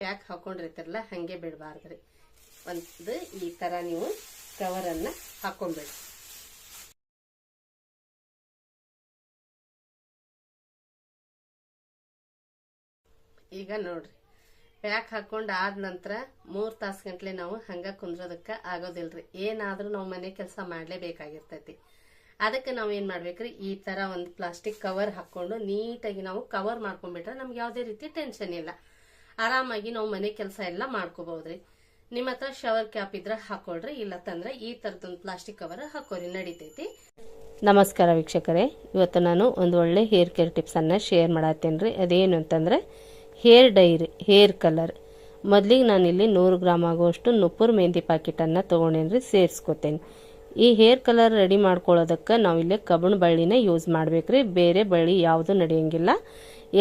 Pack ಹಾಕೊಂಡಿರ್ತಿರಲ್ಲ, ಹಂಗೆ ಬಿಡಬಾರ್ದ್ರಿ ಒಂದು ಈ ಥರ ನೀವು ಕವರನ್ನು ಹಾಕೊಂಡ್ಬಿಡಿ. ಈಗ ನೋಡ್ರಿ, ಪ್ಯಾಕ್ ಹಾಕೊಂಡು ಆದ ನಂತರ ಮೂರು ತಾಸು ಗಂಟ್ಲೆ ನಾವು ಹಂಗ ಕುಂದ್ರೋದಕ್ಕೆ ಆಗೋದಿಲ್ರಿ ಏನಾದ್ರೂ ನಾವು ಮನೆ ಕೆಲಸ ಮಾಡಲೇಬೇಕಾಗಿರ್ತೈತಿ. ಅದಕ್ಕೆ ನಾವು ಏನು ಮಾಡ್ಬೇಕ್ರಿ, ಈ ಥರ ಒಂದು ಪ್ಲಾಸ್ಟಿಕ್ ಕವರ್ ಹಾಕೊಂಡು ನೀಟಾಗಿ ನಾವು ಕವರ್ ಮಾಡ್ಕೊಂಡ್ಬಿಟ್ರೆ ನಮ್ಗೆ ಯಾವುದೇ ರೀತಿ ಟೆನ್ಷನ್ ಇಲ್ಲ. ಆರಾಮಾಗಿ ನಾವು ಮನೆ ಕೆಲಸ ಎಲ್ಲ ಮಾಡ್ಕೋಬಹುದ್ರಿ. ನಿಮ್ಮ ಹತ್ರ ಶವರ್ ಕ್ಯಾಪ್ ಇದ್ರೆ ಹಾಕೊಳ್ರಿ ಇಲ್ಲ ತಂದ್ರೆ ಈ ತರದೊಂದು ಪ್ಲಾಸ್ಟಿಕ್ ಕವರ್ ಹಾಕೋರಿ, ನಡಿತೈತಿ. ನಮಸ್ಕಾರ ವೀಕ್ಷಕರೇ, ಇವತ್ತು ನಾನು ಒಂದು ಒಳ್ಳೆ ಹೇರ್ ಕೇರ್ ಟಿಪ್ಸ್ ಅನ್ನ ಶೇರ್ ಮಾಡತ್ತೇನ್ರಿ. ಅದೇನು ಅಂತಂದ್ರೆ ಹೇರ್ ಡೈರಿ ಹೇರ್ ಕಲರ್ ಮೊದಲಿಗೆ ಇಲ್ಲಿ ನೂರು ಗ್ರಾಮ್ ಆಗುವಷ್ಟು ನುಪ್ಪುರ್ ಮೆಹಂದಿ ಪ್ಯಾಕೆಟನ್ನು ತೊಗೊಂಡೇನ್ರಿ, ಸೇರಿಸ್ಕೋತೇನೆ. ಈ ಹೇರ್ ಕಲರ್ ರೆಡಿ ಮಾಡ್ಕೊಳ್ಳೋದಕ್ಕೆ ನಾವಿಲ್ಲಿ ಕಬ್ಬಣ ಬಳ್ಳಿನ ಯೂಸ್ ಮಾಡ್ಬೇಕ್ರಿ. ಬೇರೆ ಬಳ್ಳಿ ಯಾವುದು ನಡೆಯಂಗಿಲ್ಲ.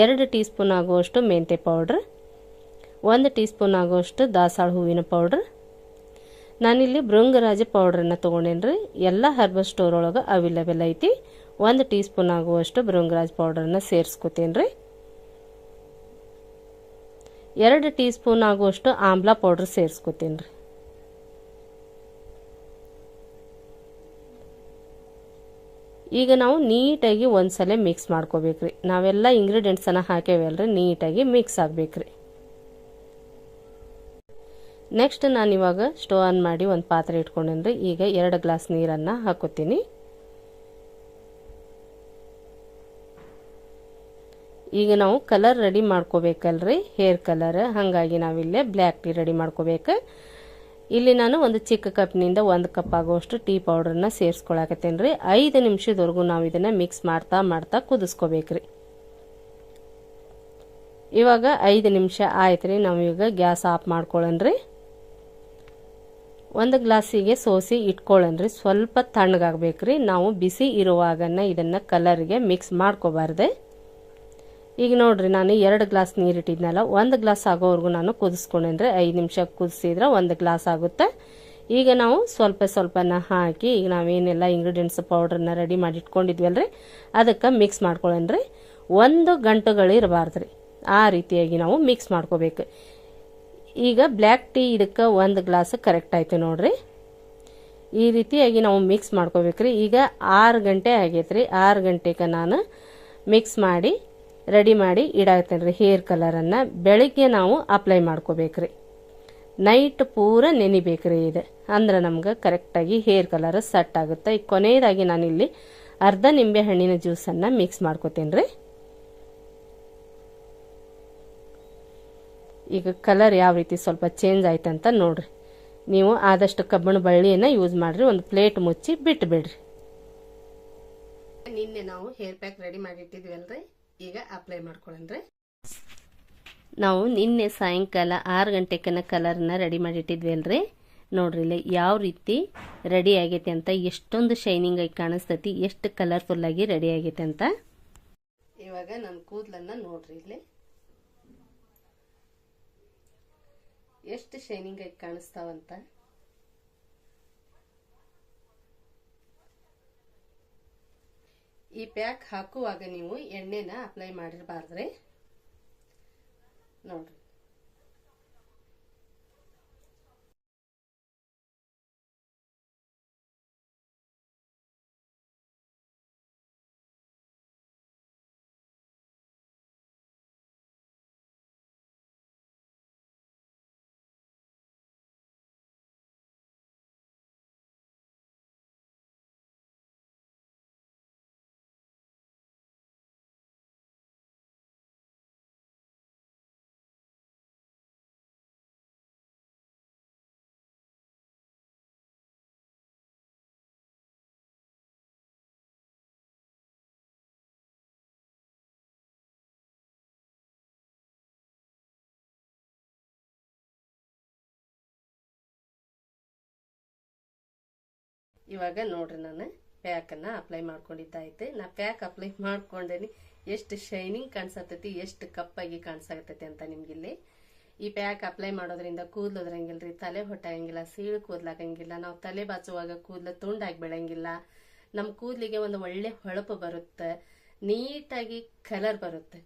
ಎರಡು ಟೀ ಸ್ಪೂನ್ ಆಗುವಷ್ಟು ಮೆಂತೆ ಪೌಡ್ರ್ ಒಂದು ಟೀ ಸ್ಪೂನ್ ಆಗುವಷ್ಟು ದಾಸಾಳ ಹೂವಿನ ಪೌಡ್ರ್ ನಾನಿಲ್ಲಿ ಭೃಂಗರಾಜ ಪೌಡ್ರನ್ನ ತೊಗೊಂಡೇನ್ರಿ? ಎಲ್ಲ ಹರ್ಬಲ್ ಸ್ಟೋರ್ ಒಳಗೆ ಅವೈಲೇಬಲ್ ಐತಿ. ಒಂದು ಟೀ ಸ್ಪೂನ್ ಆಗುವಷ್ಟು ಭೃಂಗರಾಜ್ ಪೌಡ್ರನ್ನ ಸೇರಿಸ್ಕೊತೇನ್ರಿ. ಎರಡು ಟೀ ಸ್ಪೂನ್ ಆಗುವಷ್ಟು ಆಮ್ಲ ಪೌಡ್ರ್ ಸೇರಿಸ್ಕೊತೀನಿ ಈಗ ನಾವು ನೀಟಾಗಿ ಒಂದ್ಸಲ ಮಿಕ್ಸ್ ಮಾಡ್ಕೋಬೇಕ್ರಿ. ನಾವೆಲ್ಲ ಇಂಗ್ರೀಡಿಯೆಂಟ್ಸನ್ನು ಹಾಕೇವಲ್ರಿ ನೀಟಾಗಿ ಮಿಕ್ಸ್ ಆಗ್ಬೇಕ್ರಿ. ನೆಕ್ಸ್ಟ್ ನಾನು ಇವಾಗ ಸ್ಟವ್ ಆನ್ ಮಾಡಿ ಒಂದು ಪಾತ್ರೆ ಇಟ್ಕೊಂಡೇನ್ರಿ. ಈಗ ಎರಡು ಗ್ಲಾಸ್ ನೀರನ್ನು ಹಾಕೋತೀನಿ ಈಗ ನಾವು ಕಲರ್ ರೆಡಿ ಮಾಡ್ಕೋಬೇಕಲ್ರಿ. ಹೇರ್ ಕಲರ್ ಹಾಗಾಗಿ ನಾವಿಲ್ಲೇ ಬ್ಲ್ಯಾಕ್ ಟೀ ರೆಡಿ ಮಾಡ್ಕೋಬೇಕು. ಇಲ್ಲಿ ನಾನು ಒಂದು ಚಿಕ್ಕ ಕಪ್ನಿಂದ ಒಂದು ಕಪ್ ಆಗುವಷ್ಟು ಟೀ ಪೌಡರ್ನ ಸೇರಿಸ್ಕೊಳಕತ್ತೇನೆ ರೀ ಐದು ನಿಮಿಷದವರೆಗೂ ನಾವು ಇದನ್ನು ಮಿಕ್ಸ್ ಮಾಡ್ತಾ ಮಾಡ್ತಾ ಕುದಿಸ್ಕೋಬೇಕ್ರಿ. ಇವಾಗ ಐದು ನಿಮಿಷ ಆಯ್ತು ರೀ ನಾವು ಈಗ ಗ್ಯಾಸ್ ಆಫ್ ಮಾಡ್ಕೊಳ್ಳೋಣ್ರಿ ಒಂದು ಗ್ಲಾಸಿಗೆ ಸೋಸಿ ಇಟ್ಕೊಳ್ಳೋಣ್ರಿ ಸ್ವಲ್ಪ ತಣ್ಣಗಾಗಬೇಕ್ರಿ. ನಾವು ಬಿಸಿ ಇರುವಾಗನ ಇದನ್ನು ಕಲರ್ಗೆ ಮಿಕ್ಸ್ ಮಾಡ್ಕೋಬಾರ್ದೆ. ಈಗ ನೋಡ್ರಿ, ನಾನು ಎರಡು ಗ್ಲಾಸ್ ನೀರು ಇಟ್ಟಿದ್ನಲ್ಲ, ಒಂದು ಗ್ಲಾಸ್ ಆಗೋವರೆಗೂ ನಾನು ಕುದಿಸ್ಕೊಂಡೇನ್ರಿ ಐದು ನಿಮಿಷ ಕುದಿಸಿದ್ರೆ ಒಂದು ಗ್ಲಾಸ್ ಆಗುತ್ತೆ. ಈಗ ನಾವು ಸ್ವಲ್ಪ ಸ್ವಲ್ಪನ ಹಾಕಿ, ಈಗ ನಾವೇನೆಲ್ಲ ಇಂಗ್ರೀಡಿಯೆಂಟ್ಸ್ ಪೌಡ್ರನ್ನ ರೆಡಿ ಮಾಡಿ ಇಟ್ಕೊಂಡಿದ್ವಲ್ರಿ ಅದಕ್ಕೆ ಮಿಕ್ಸ್ ಮಾಡ್ಕೊಳ್ಳೇನ್ರಿ ಒಂದು ಗಂಟುಗಳಿರಬಾರ್ದು ರೀ ಆ ರೀತಿಯಾಗಿ ನಾವು ಮಿಕ್ಸ್ ಮಾಡ್ಕೋಬೇಕು. ಈಗ ಬ್ಲ್ಯಾಕ್ ಟೀ ಇದಕ್ಕೆ ಒಂದು ಗ್ಲಾಸ್ ಕರೆಕ್ಟ್ ಆಯ್ತು ನೋಡ್ರಿ. ಈ ರೀತಿಯಾಗಿ ನಾವು ಮಿಕ್ಸ್ ಮಾಡ್ಕೋಬೇಕ್ರಿ. ಈಗ ಆರು ಗಂಟೆ ಆಗೈತ್ರಿ. ಆರು ಗಂಟೆಗೆ ನಾನು ಮಿಕ್ಸ್ ಮಾಡಿ ರೆಡಿ ಮಾಡಿ ಇಡಾಗ್ತೇನೆ ರೀ ಹೇರ್ ಕಲರನ್ನು ಬೆಳಿಗ್ಗೆ ನಾವು ಅಪ್ಲೈ ಮಾಡ್ಕೋಬೇಕ್ರಿ. ನೈಟ್ ಪೂರ ನೆನಿಬೇಕ್ರಿ ಇದು. ಅಂದ್ರೆ ನಮ್ಗೆ ಕರೆಕ್ಟಾಗಿ ಹೇರ್ ಕಲರ್ ಸೆಟ್ ಆಗುತ್ತೆ. ಈಗ ಕೊನೆಯದಾಗಿ ನಾನಿಲ್ಲಿ ಅರ್ಧ ನಿಂಬೆ ಹಣ್ಣಿನ ಜ್ಯೂಸನ್ನು ಮಿಕ್ಸ್ ಮಾಡ್ಕೋತೀನಿ ರೀ ಈಗ ಕಲರ್ ಯಾವ ರೀತಿ ಸ್ವಲ್ಪ ಚೇಂಜ್ ಆಯ್ತಂತ ನೋಡ್ರಿ. ನೀವು ಆದಷ್ಟು ಕಬ್ಬಣ ಬಳ್ಳಿಯನ್ನು ಯೂಸ್ ಮಾಡಿರಿ ಒಂದು ಪ್ಲೇಟ್ ಮುಚ್ಚಿ ಬಿಟ್ಟು ಬಿಡ್ರಿ ನಿನ್ನೆ ನಾವು ಹೇರ್ ಪ್ಯಾಕ್ ರೆಡಿ ಮಾಡಿ ಇಟ್ಟಿದ್ವಲ್ರಿ ಈಗ ಅಪ್ಲೈ ಮಾಡ್ಕೊಳ್ಳೋಣ್ರಿ ನಾವು ನಿನ್ನೆ ಸಾಯಂಕಾಲ ಆರು ಗಂಟೆಕನ ಕಲರ್ನ ರೆಡಿ ಮಾಡಿಟ್ಟಿದ್ವಿ ಅಲ್ರಿ ನೋಡ್ರಿ ಇಲ್ಲಿ ಯಾವ ರೀತಿ ರೆಡಿ ಆಗೈತೆ ಅಂತ ಎಷ್ಟೊಂದು ಶೈನಿಂಗ್ ಆಗಿ ಕಾಣಿಸ್ತೈತಿ ಎಷ್ಟು ಕಲರ್ಫುಲ್ ಆಗಿ ರೆಡಿ ಆಗೈತೆ ಅಂತ. ಇವಾಗ ನನ್ನ ಕೂದಲನ್ನ ನೋಡ್ರಿ ಇಲ್ಲಿ. ಎಷ್ಟು ಶೈನಿಂಗ್ ಆಗಿ ಕಾಣಿಸ್ತಾವಂತ? ಈ ಪ್ಯಾಕ್ ಹಾಕುವಾಗ ನೀವು ಎಣ್ಣೆನ ಅಪ್ಲೈ ಮಾಡಿರಬಾರ್ದ್ರಿ. ನೋಡ್ರಿ. ಇವಾಗ ನೋಡ್ರಿ ನಾನು ಪ್ಯಾಕನ್ನು ಅಪ್ಲೈ ಮಾಡ್ಕೊಂಡಿದ್ದಾಯ್ತು. ನಾ ಪ್ಯಾಕ್ ಅಪ್ಲೈ ಮಾಡ್ಕೊಂಡೇನಿ. ಎಷ್ಟು ಶೈನಿಂಗ್ ಕಾಣಿಸತೈತಿ ಎಷ್ಟು ಕಪ್ಪಾಗಿ ಕಾಣಿಸತೈತಿ ಅಂತ ನಿಮ್ಗಿಲ್ಲಿ. ಈ ಪ್ಯಾಕ್ ಅಪ್ಲೈ ಮಾಡೋದ್ರಿಂದ ಕೂದಲು ಉದ್ರಂಗಿಲ್ರಿ ತಲೆ ಹೊಟ್ಟಾಗಂಗಿಲ್ಲ ಸೀಳು ಕೂದಲಾಗಂಗಿಲ್ಲ ನಾವು ತಲೆ ಬಾಚುವಾಗ ಕೂದಲು ತುಂಡಾಗಿ ಬೆಳಂಗಿಲ್ಲ. ನಮ್ಮ ಕೂದಲಿಗೆ ಒಂದು ಒಳ್ಳೆ ಹೊಳಪು ಬರುತ್ತೆ, ನೀಟಾಗಿ ಕಲರ್ ಬರುತ್ತೆ.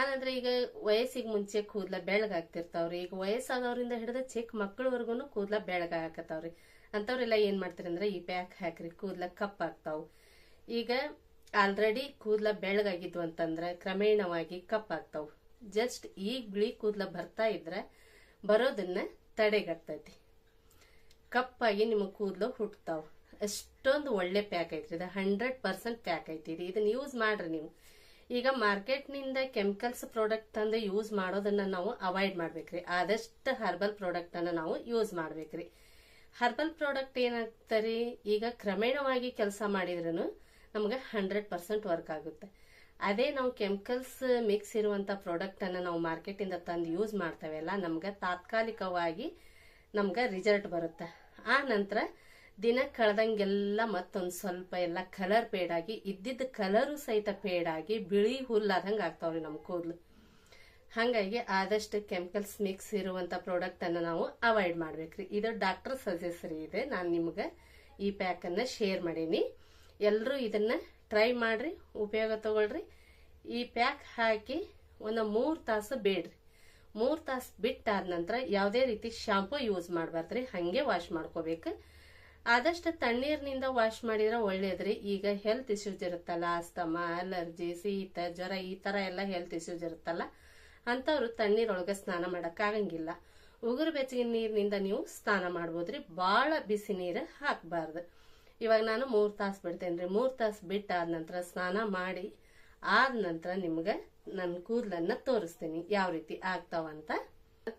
ಆನಂತರ ಈಗ ವಯಸ್ಸಿಗೆ ಮುಂಚೆ ಕೂದಲ ಬೆಳಗಾಗ್ತಿರ್ತಾವ್ರಿ. ಈಗ ವಯಸ್ಸಾದವ್ರಿಂದ ಹಿಡಿದು ಚಿಕ್ಕ ಮಕ್ಕಳವರೆಗೂ ಕೂದಲ ಹಾಕತಾವ್ರಿ ಅಂಥವ್ರೆಲ್ಲ ಏನ್ ಮಾಡ್ತಾರೆ ಅಂದ್ರೆ ಈ ಪ್ಯಾಕ್ ಹಾಕ್ರಿ, ಕೂದಲ ಕಪ್ಪಾಗ್ತಾವೆ ಈಗ ಆಲ್ರೆಡಿ ಕೂದಲ ಬೆಳಗಾಗಿದ್ವು ಅಂತಂದ್ರೆ ಕ್ರಮೇಣವಾಗಿ ಕಪ್ಪಾಗ್ತಾವ್ ಜಸ್ಟ್ ಈಗ ಬಿಳಿ ಕೂದಲ ಬರ್ತಾ ಇದ್ರೆ ಬರೋದನ್ನ ತಡೆಗಟ್ಟೈತಿ ಕಪ್ಪಾಗಿ ನಿಮ್ಮ ಕೂದಲು ಹುಟ್ತಾವ್. ಅಷ್ಟೊಂದು ಒಳ್ಳೆ ಪ್ಯಾಕ್ ಐತ್ರಿ. ಇದು ಹಂಡ್ರೆಡ್ ಪರ್ಸೆಂಟ್ ಪ್ಯಾಕ್ ಐತಿ ಇದು ಇದನ್ನ ಯೂಸ್ ಮಾಡ್ರಿ ನೀವು. ಈಗ ಮಾರ್ಕೆಟ್ನಿಂದ ಕೆಮಿಕಲ್ಸ್ ಪ್ರಾಡಕ್ಟ್ ತಂದು ಯೂಸ್ ಮಾಡೋದನ್ನ ನಾವು ಅವಾಯ್ಡ್ ಮಾಡ್ಬೇಕ್ರಿ. ಆದಷ್ಟು ಹರ್ಬಲ್ ಪ್ರಾಡಕ್ಟ್ ಅನ್ನ ನಾವು ಯೂಸ್ ಮಾಡ್ಬೇಕ್ರಿ. ಹರ್ಬಲ್ ಪ್ರಾಡಕ್ಟ್ ಏನಾಗ್ತರಿ? ಈಗ ಕ್ರಮೇಣವಾಗಿ ಕೆಲಸ ಮಾಡಿದ್ರೂ ನಮ್ಗೆ ಹಂಡ್ರೆಡ್ ಪರ್ಸೆಂಟ್ ವರ್ಕ್ ಆಗುತ್ತೆ. ಅದೇ ನಾವು ಕೆಮಿಕಲ್ಸ್ ಮಿಕ್ಸ್ ಇರುವಂತ ಪ್ರಾಡಕ್ಟ್ ಅನ್ನ ನಾವು ಮಾರ್ಕೆಟಿಂದ ತಂದು ಯೂಸ್ ಮಾಡ್ತೇವಲ್ಲ, ನಮ್ಗೆ ತಾತ್ಕಾಲಿಕವಾಗಿ ನಮ್ಗೆ ರಿಸಲ್ಟ್ ಬರುತ್ತೆ. ಆ ನಂತರ ದಿನ ಕಳೆದಂಗೆಲ್ಲ ಮತ್ತೊಂದು ಸ್ವಲ್ಪ ಎಲ್ಲ ಕಲರ್ ಪೇಡಾಗಿ ಇದ್ದಿದ್ದ ಕಲರು ಸಹಿತ ಪೇಡಾಗಿ ಬಿಳಿ ಹುಲ್ಲಾದಂಗೆ ಆಗ್ತಾವ್ರಿ ನಮ್ಮ ಕೂದಲು. ಹಾಗಾಗಿ ಆದಷ್ಟು ಕೆಮಿಕಲ್ಸ್ ಮಿಕ್ಸ್ ಇರುವಂತ ಪ್ರಾಡಕ್ಟ್ ಅನ್ನ ನಾವು ಅವಾಯ್ಡ್ ಮಾಡ್ಬೇಕ್ರಿ. ಇದು ಡಾಕ್ಟರ್ ಸಜೆಸ್ರಿ ಇದೆ. ನಾನು ನಿಮ್ಗೆ ಈ ಪ್ಯಾಕ್ ಅನ್ನ ಶೇರ್ ಮಾಡೀನಿ. ಎಲ್ಲರೂ ಇದನ್ನ ಟ್ರೈ ಮಾಡ್ರಿ, ಉಪಯೋಗ ತಗೊಳ್ರಿ. ಈ ಪ್ಯಾಕ್ ಹಾಕಿ ಒಂದು ಮೂರು ತಾಸು ಬೇಡ್ರಿ. ಮೂರು ತಾಸು ಬಿಟ್ಟಾದ ನಂತರ ಯಾವುದೇ ರೀತಿ ಶಾಂಪೂ ಯೂಸ್ ಮಾಡಬಾರ್ದ್ರಿ. ಹಾಗೆ ವಾಶ್ ಮಾಡ್ಕೋಬೇಕು. ಆದಷ್ಟು ತಣ್ಣೀರಿನಿಂದ ವಾಶ್ ಮಾಡಿದ್ರೆ ಒಳ್ಳೇದ್ರಿ. ಈಗ ಹೆಲ್ತ್ ಇಶ್ಯೂಸ್ ಇರುತ್ತಲ್ಲ ಅಸ್ತಮ ಅಲರ್ಜಿ ಶೀತ, ಜ್ವರ, ಈ ತರ ಎಲ್ಲ ಹೆಲ್ತ್ ಇಶ್ಯೂಸ್ ಇರುತ್ತಲ್ಲ ಅಂತವ್ರು ತಣ್ಣೀರೊಳಗೆ ಸ್ನಾನ ಮಾಡೋಕ್ಕಾಗಂಗಿಲ್ಲ. ಉಗುರು ಬೆಚ್ಚಗಿನ ನೀರಿನಿಂದ ನೀವು ಸ್ನಾನ ಮಾಡ್ಬೋದ್ರಿ. ಭಾಳ ಬಿಸಿ ನೀರು ಹಾಕಬಾರ್ದು. ಇವಾಗ ನಾನು ಮೂರು ತಾಸು ಬಿಡ್ತೇನೆ ಮೂರು ತಾಸು ಬಿಟ್ಟಾದ ನಂತರ ಸ್ನಾನ ಮಾಡಿ ಆದ ನಂತರ ನಿಮ್ಗೆ ನನ್ನ ಕೂದಲನ್ನ ತೋರಿಸ್ತೀನಿ. ಯಾವ ರೀತಿ ಆಗ್ತಾವಂತ.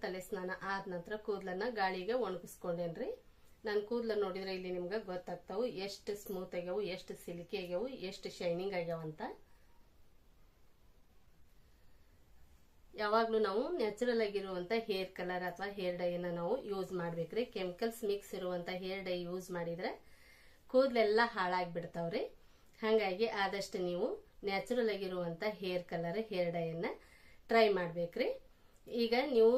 ತಲೆ ಸ್ನಾನ ಆದ ನಂತರ ಕೂದಲನ್ನ ಗಾಳಿಗೆ ಒಣಗಿಸ್ಕೊಂಡೇನ್ರಿ. ನನ್ನ ಕೂದಲ ನೋಡಿದ್ರೆ ಇಲ್ಲಿ ನಿಮ್ಗೆ ಗೊತ್ತಾಗ್ತಾವು. ಎಷ್ಟು ಸ್ಮೂತ್ ಆಗ್ಯಾವು, ಎಷ್ಟು ಸಿಲ್ಕಿ ಆಗ್ಯಾವು, ಎಷ್ಟು ಶೈನಿಂಗ್ ಆಗ್ಯಾವಂತ ಯಾವಾಗಲೂ ನಾವು ನ್ಯಾಚುರಲ್ ಆಗಿರುವಂಥ ಹೇರ್ ಕಲರ್ ಅಥವಾ ಹೇರ್ ಡೈನ ನಾವು ಯೂಸ್ ಮಾಡ್ಬೇಕ್ರಿ. ಕೆಮಿಕಲ್ಸ್ ಮಿಕ್ಸ್ ಇರುವಂತ ಹೇರ್ ಡೈ ಯೂಸ್ ಮಾಡಿದ್ರೆ ಕೂದಲೆಲ್ಲ ಹಾಳಾಗ್ಬಿಡ್ತಾವ್ರಿ. ಹಾಗಾಗಿ ಆದಷ್ಟು ನೀವು ನ್ಯಾಚುರಲ್ ಆಗಿರುವಂಥ ಹೇರ್ ಕಲರ್ ಹೇರ್ ಡೈಯನ್ನ ಟ್ರೈ ಮಾಡ್ಬೇಕ್ರಿ. ಈಗ ನೀವು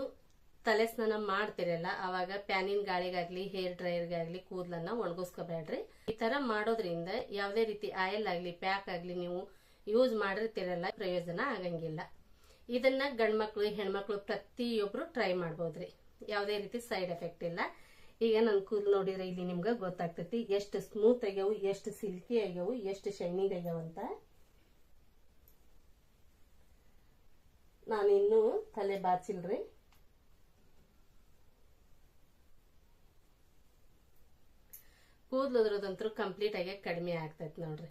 ತಲೆ ಸ್ನಾನ ಮಾಡ್ತಿರಲ್ಲ, ಅವಾಗ ಪ್ಯಾನಿನ ಗಾಳಿಗಾಗ್ಲಿ, ಹೇರ್ ಡ್ರೈಯರ್ಗಾಗ್ಲಿ ಕೂದಲನ್ನ ಒಣಗಿಸ್ಕೋಬೇಡ್ರಿ. ಈ ತರ ಮಾಡೋದ್ರಿಂದ ಯಾವುದೇ ರೀತಿ ಆಯಿಲ್ ಆಗ್ಲಿ, ಪ್ಯಾಕ್ ಆಗ್ಲಿ ನೀವು ಯೂಸ್ ಮಾಡಿರ್ತಿರಲ್ಲ, ಪ್ರಯೋಜನ ಆಗಂಗಿಲ್ಲ. ಇದನ್ನ ಗಂಡ್ಮಕ್ಳು, ಹೆಣ್ಮಕ್ಳು ಪ್ರತಿಯೊಬ್ರು ಟ್ರೈ ಮಾಡ್ಬೋದ್ರಿ. ಯಾವುದೇ ರೀತಿ ಸೈಡ್ ಎಫೆಕ್ಟ್ ಇಲ್ಲ. ಈಗ ನನ್ ಕೂದಲು ನೋಡಿದ್ರೆ ಇಲ್ಲಿ ನಿಮ್ಗೆ ಗೊತ್ತಾಗ್ತೈತಿ, ಎಷ್ಟು ಸ್ಮೂತ್ ಆಗ್ಯಾವು, ಎಷ್ಟು ಸಿಲ್ಕಿ ಆಗ್ಯಾವು, ಎಷ್ಟು ಶೈನಿಂಗ್ ಆಗ್ಯಾವ ಅಂತ. ನಾನು ಇನ್ನೂ ತಲೆ ಬಾಚಿಲ್ರಿ. ಕೂದಲು ಉದ್ರೋದಂತೂ ಕಂಪ್ಲೀಟ್ ಆಗಿ ಕಡಿಮೆ ಆಗ್ತೈತೆ ನೋಡ್ರಿ.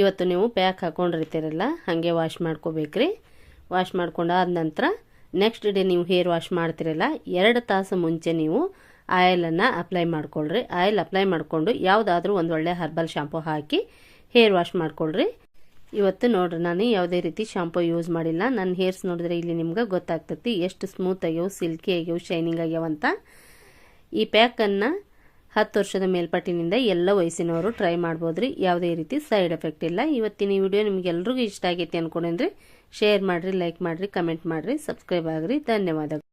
ಇವತ್ತು ನೀವು ಪ್ಯಾಕ್ ಹಾಕೊಂಡಿರ್ತೀರಲ್ಲ ಹಾಗೆ ವಾಶ್ ಮಾಡ್ಕೋಬೇಕ್ರಿ. ವಾಶ್ ಮಾಡ್ಕೊಂಡಾದ ನಂತರ ನೆಕ್ಸ್ಟ್ ಡೇ ನೀವು ಹೇರ್ ವಾಶ್ ಮಾಡ್ತಿರಲ್ಲ, ಎರಡು ತಾಸು ಮುಂಚೆ ನೀವು ಆಯಿಲನ್ನು ಅಪ್ಲೈ ಮಾಡ್ಕೊಳ್ರಿ. ಆಯಿಲ್ ಅಪ್ಲೈ ಮಾಡಿಕೊಂಡು ಯಾವುದಾದ್ರೂ ಒಂದು ಒಳ್ಳೆ ಹರ್ಬಲ್ ಶಾಂಪು ಹಾಕಿ ಹೇರ್ ವಾಶ್ ಮಾಡ್ಕೊಳ್ರಿ. ಇವತ್ತು ನೋಡ್ರಿ, ನಾನು ಯಾವುದೇ ರೀತಿ ಶಾಂಪು ಯೂಸ್ ಮಾಡಿಲ್ಲ. ನನ್ನ ಹೇರ್ಸ್ ನೋಡಿದ್ರೆ ಇಲ್ಲಿ ನಿಮ್ಗೆ ಗೊತ್ತಾಗ್ತೈತಿ, ಎಷ್ಟು ಸ್ಮೂತ್ ಆಗ್ಯಾವ ಸಿಲ್ಕಿ ಆಗ್ಯವು ಶೈನಿಂಗ್ ಆಗ್ಯಾವಂತ ಈ ಪ್ಯಾಕನ್ನು ಹತ್ತು ವರ್ಷದ ಮೇಲ್ಪಟ್ಟಿನಿಂದ ಎಲ್ಲ ವಯಸ್ಸಿನವರು ಟ್ರೈ ಮಾಡ್ಬೋದ್ರಿ. ಯಾವುದೇ ರೀತಿ ಸೈಡ್ ಎಫೆಕ್ಟ್ ಇಲ್ಲ. ಇವತ್ತಿನ ಈ ವಿಡಿಯೋ ನಿಮ್ಗೆ ಎಲ್ರಿಗೂ ಇಷ್ಟ ಆಗೈತಿ ಅಂದ್ಕೊಂಡೇನ್ರಿ ಶೇರ್ ಮಾಡಿರಿ ಲೈಕ್ ಮಾಡಿರಿ ಕಮೆಂಟ್ ಮಾಡಿರಿ ಸಬ್ಸ್ಕ್ರೈಬ್ ಆಗಿರಿ. ಧನ್ಯವಾದಗಳು.